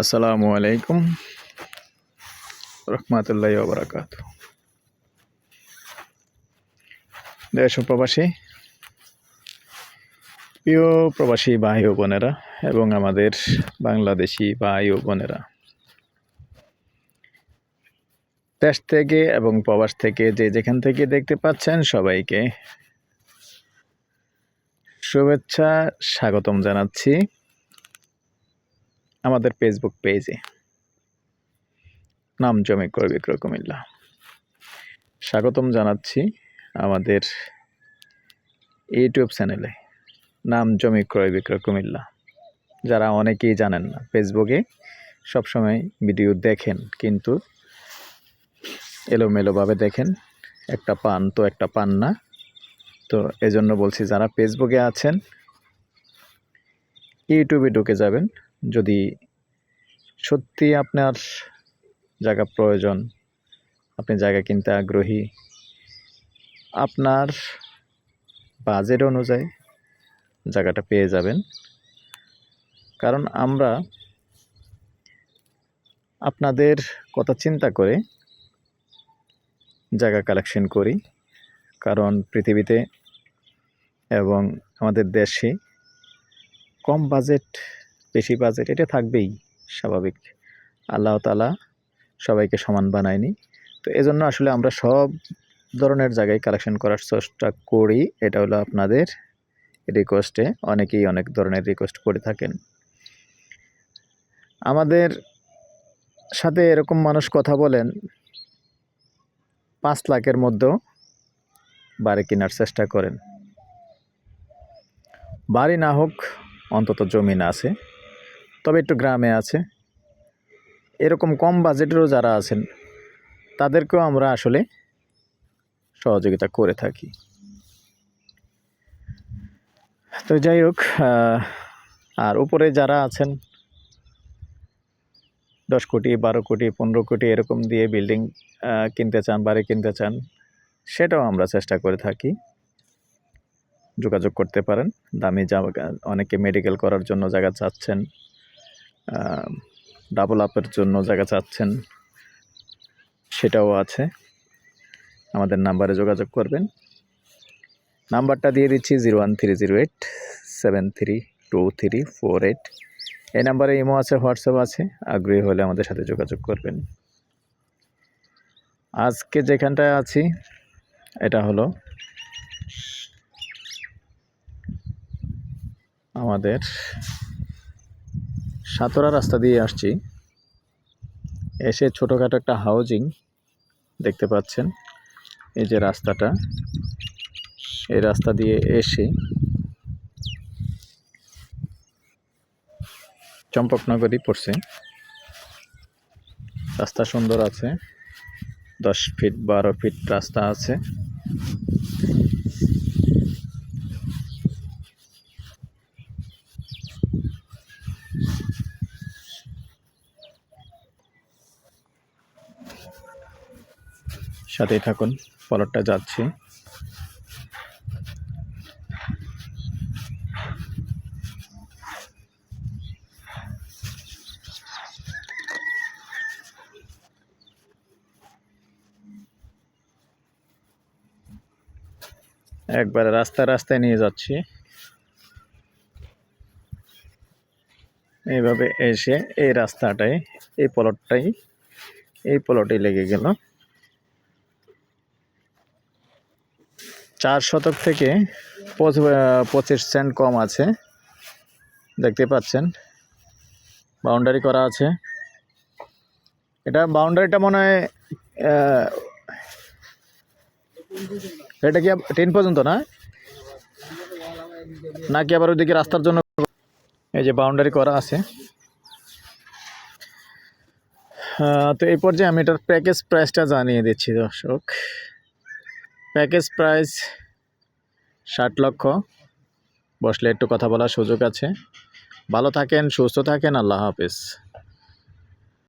আসসালামু আলাইকুম রহমতুল্লাহ বারাকাত দেশ প্রবাসী, প্রিয় প্রবাসী ভাই ও বোনেরা এবং আমাদের বাংলাদেশি ভাই ও বোনেরা, দেশ থেকে এবং প্রবাস থেকে যে যেখান থেকে দেখতে পাচ্ছেন সবাইকে শুভেচ্ছা, স্বাগতম জানাচ্ছি। আমাদের ফেসবুক পেজে নাম জমি ক্রয় বিক্রয় কুমিল্লা স্বাগতম জানাচ্ছি আমাদের ইউটিউব চ্যানেলে নাম জমি ক্রয় বিক্রয় কুমিল্লা যারা অনেকেই জানেন না ফেসবুকে সবসময় ভিডিও দেখেন, কিন্তু এলোমেলোভাবে দেখেন। একটা পান তো একটা পান না। তো এজন্য বলছি, যারা ফেসবুকে আছেন ইউটিউবে ঢুকে যাবেন। যদি সত্যি আপনার জায়গা প্রয়োজন, আপনি জায়গা কিনতে আগ্রহী, আপনার বাজেট অনুযায়ী জায়গাটা পেয়ে যাবেন। কারণ আমরা আপনাদের কথা চিন্তা করে জায়গা কালেকশন করি। কারণ পৃথিবীতে এবং আমাদের দেশে কম বাজেট বেশি বাজেট এটা থাকবেই স্বাভাবিক। আল্লাহ তালা সবাইকে সমান বানায়নি। তো এজন্য আসলে আমরা সব ধরনের জায়গায় কালেকশন করার চেষ্টা করি। এটা হলো আপনাদের রিকোয়েস্টে অনেকেই অনেক ধরনের রিকোয়েস্ট করে থাকেন। আমাদের সাথে এরকম মানুষ কথা বলেন, পাঁচ লাখের মধ্যেও বাড়ি কেনার চেষ্টা করেন। বাড়ি না হোক, অন্তত জমিন আছে। তবে একটু গ্রামে আছে। এরকম কম বাজেটেরও যারা আছেন, তাদেরকেও আমরা আসলে সহযোগিতা করে থাকি। তো যাই হোক আর উপরে যারা আছেন, দশ কোটি, বারো কোটি, পনেরো কোটি এরকম দিয়ে বিল্ডিং কিনতে চান, বাড়ি কিনতে চান, সেটাও আমরা চেষ্টা করে থাকি। যোগাযোগ করতে পারেন। দামি জায়গা, অনেকে মেডিকেল করার জন্য জায়গা চাচ্ছেন। ডাবল আপের জন্য জায়গা চাচ্ছেন, সেটাও আছে। আমাদের নাম্বারে যোগাযোগ করবেন। নাম্বারটা দিয়ে দিচ্ছি zero one three zero eight seven three two three four eight এই নাম্বারে ইমো আছে হোয়াটসঅ্যাপ আছে, আগ্রহী হলে আমাদের সাথে যোগাযোগ করবেন। আজকে যেখানটায় আছি, এটা হলো আমাদের সাতরা রাস্তা দিয়ে আসছি। এসে ছোটোখাটো একটা হাউজিং দেখতে পাচ্ছেন। এই যে রাস্তাটা। এই রাস্তা দিয়ে এসে চম্পকনগরই পড়ছে। রাস্তা সুন্দর আছে। দশ ফিট বারো ফিট রাস্তা আছে। সাথেই থাকুন পলটটা যাচ্ছি। একবারে রাস্তায় রাস্তায় নিয়ে যাচ্ছি। এইভাবে এসে এই রাস্তাটায়, এই পলটটাই এই পলটে লেগে গেল। চার শতক থেকে পঁচ- পঁচিশ সেন্ট কম আছে। দেখতে পাচ্ছেন। বাউন্ডারি করা আছে। এটা বাউন্ডারিটা মনে হয় এটা কি টেন পর্যন্ত না? নাকি আবার ওইদিকে রাস্তার জন্য এই যে বাউন্ডারি করা আছে। তো এই পর্যায়ে আমি এটার প্যাকেজ প্রাইসটা জানিয়ে দিচ্ছি দর্শক। প্যাকেজ প্রাইস ষাট লক্ষ। বসলে একটু কথা বলার সুযোগ আছে। ভালো থাকেন, সুস্থ থাকেন, আল্লাহ হাফিজ।